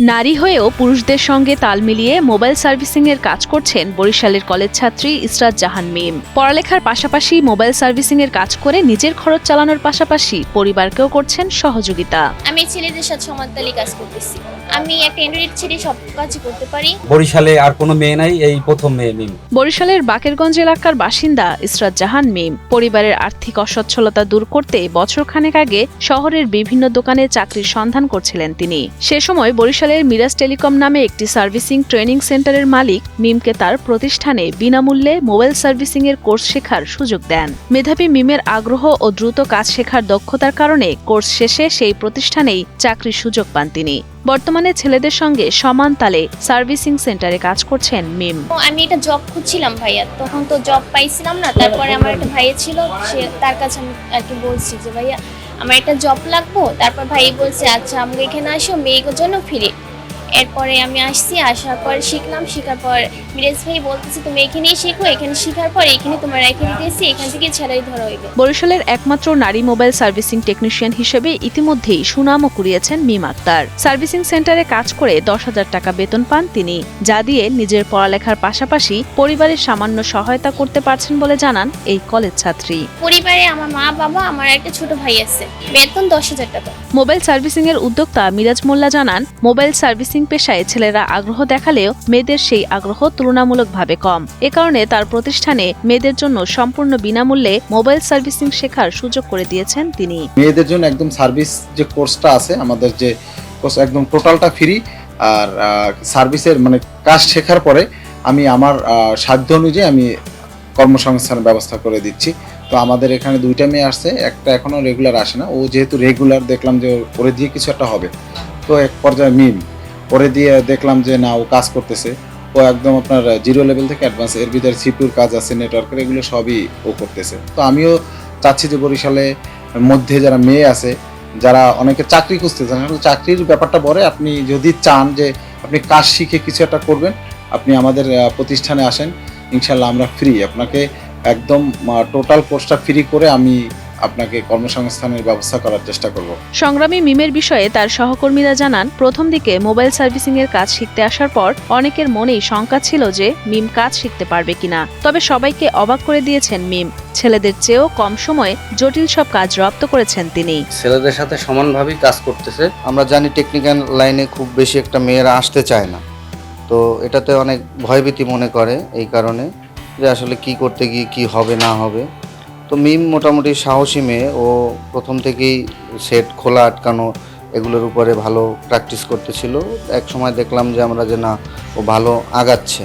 নারী হয়েও পুরুষদের সঙ্গে তাল মিলিয়ে মোবাইল সার্ভিসিং এর কাজ করছেন বরিশালের কলেজ ছাত্রী ইসরাত জাহান মিম। পড়ালেখার পাশাপাশি মোবাইল সার্ভিসিং এর কাজ করে নিজের খরচ চালানোর পাশাপাশি পরিবারকেও করছেন সহযোগিতা। আমি ছেলেদের সাথে সমানতালে কাজ করতেছি। আমি একটা অ্যান্ড্রয়েড ছেড়ে সব কাজই করতে পারি। বরিশালে আর কোনো মেয়ে নাই এই প্রথম মেয়ে মিম। বরিশালের বাকেরগঞ্জ এলাকার বাসিন্দা ইসরাত জাহান মিম। পরিবারের আর্থিক অসচ্ছলতা দূর করতে বছরখানেক আগে শহরের বিভিন্ন দোকানে চাকরির সন্ধান করছিলেন তিনি। সে সময় বরিশালের মিরাজ টেলিকম নামে একটি সার্ভিসিং ট্রেনিং সেন্টারের মালিক মিমকে তার প্রতিষ্ঠানে বিনামূল্যে মোবাইল সার্ভিসিং এর কোর্স শেখার সুযোগ দেন। মেধাবী মিমের আগ্রহ ও দ্রুত কাজ শেখার দক্ষতার কারণে কোর্স শেষে সেই প্রতিষ্ঠানেই চাকরির সুযোগ পান তিনি। বর্তমানে ছেলেদের সঙ্গে সমান তালে সার্ভিসিং সেন্টারে কাজ করছেন মিম। আমি এটা জব খুঁজছিলাম ভাইয়া, তখন তো জব পাইছিলাম না, তারপরে আমার একটা ভাইয়া ছিল, সে তার কাছে আমি আর কি বলছি যে, ভাইয়া, আমার একটা জব লাগবো। তারপর ভাই বলছে আচ্ছা আমাকে এখানে আসো, মেয়েগুলোর জন্য ফিরে এরপরে আমি আসছি আসার পর শিখলাম শেখার পর মিরাজ ভাই বলতেছে তুমি এখানেই শেখো এখানে শেখার পর এখানে তোমার রেখে দিতেছি এখান থেকে ছেড়াই ধরা হইবে বরিশালের একমাত্র নারী মোবাইল সার্ভিসিং টেকনিশিয়ান হিসেবে ইতিমধ্যেই সুনামও কুড়িয়েছেন মিম আক্তার। সার্ভিসিং সেন্টারে কাজ করে দশ হাজার টাকা বেতন পান তিনি যা দিয়ে নিজের পড়ালেখার পাশাপাশি পরিবারের সামান্য সহায়তা করতে পারছেন বলে জানান এই কলেজ ছাত্রী। পরিবারে আমার মা বাবা আমার একটা ছোট ভাই আছে বেতন দশ হাজার টাকা। মোবাইল সার্ভিসিং এর উদ্যোক্তা মিরাজ মোল্লা জানান মোবাইল সার্ভিসিং পেশায় ছেলেরা আগ্রহ দেখালেও মেয়েদের সেই আগ্রহ তুলনামূলকভাবে কম। এ কারণে তার প্রতিষ্ঠানে মেয়েদের জন্য সম্পূর্ণ বিনামূল্যে মোবাইল সার্ভিসিং শেখার সুযোগ করে দিয়েছেন তিনি। মেয়েদের জন্য একদম সার্ভিস যে কোর্সটা আছে, আমাদের যে কোর্স একদম টোটালটা ফ্রি, আর সার্ভিসের মানে কাজ শেখার পরে আমি আমার সাধ্য অনুযায়ী আমি কর্মসংস্থানের ব্যবস্থা করে দিচ্ছি। তো আমাদের এখানে দুইটা মেয়ে আসছে, একটা এখনও রেগুলার আসে না। ও যেহেতু রেগুলার, দেখলাম যে ওরে দিয়ে কিছু একটা হবে। তো এক পর্যায়ে মিম। ওরে দিয়ে দেখলাম যে না, ও কাজ করতেছে। ও একদম আপনার জিরো লেভেল থেকে অ্যাডভান্স এর ভিতরে সিপিউর কাজ আছে নেটওয়ার্কের এগুলো সবই ও করতেছে। তো আমিও চাচ্ছি যে বরিশালে মধ্যে যারা মেয়ে আছে, যারা অনেকে চাকরি খুঁজতেছেন আসলে চাকরির ব্যাপারটা পরে আপনি যদি চান যে আপনি কাজ শিখে কিছু একটা করবেন, আপনি আমাদের প্রতিষ্ঠানে আসেন ইনশাল্লাহ আমরা ফ্রি আপনাকে একদম টোটাল কোর্সটা ফ্রি করে আমি আপনাকে কর্মসংস্থানের ব্যবস্থা করার চেষ্টা করব। সংগ্রামী মিমের বিষয়ে তার সহকর্মীরা জানান প্রথম দিকে মোবাইল সার্ভিসিং এর কাজ শিখতে আসার পর অনেকের মনেই শঙ্কা ছিল যে মিম কাজ শিখতে পারবে কিনা। তবে সবাইকে অবাক করে দিয়েছেন মিম। ছেলেদের চেয়েও কম সময়ে জটিল সব কাজ রপ্ত করেছেন তিনি। ছেলেদের সাথে সমানভাবেই কাজ করতেছে। আমরা জানি টেকনিক্যাল লাইনে খুব বেশি একটা মেয়েরা আসতে চায় না। তো এটাতে অনেক ভয়ভীতি মনে করে এই কারণে যে আসলে কি করতে গিয়ে কি হবে না হবে। তো মিম মোটামুটি সাহসী মেয়ে। ও প্রথম থেকেই সেট খোলা আটকানো এগুলোর উপরে ভালো প্র্যাকটিস করতেছিল। এক সময় দেখলাম যে আমরা যে না, ও ভালো আগাচ্ছে।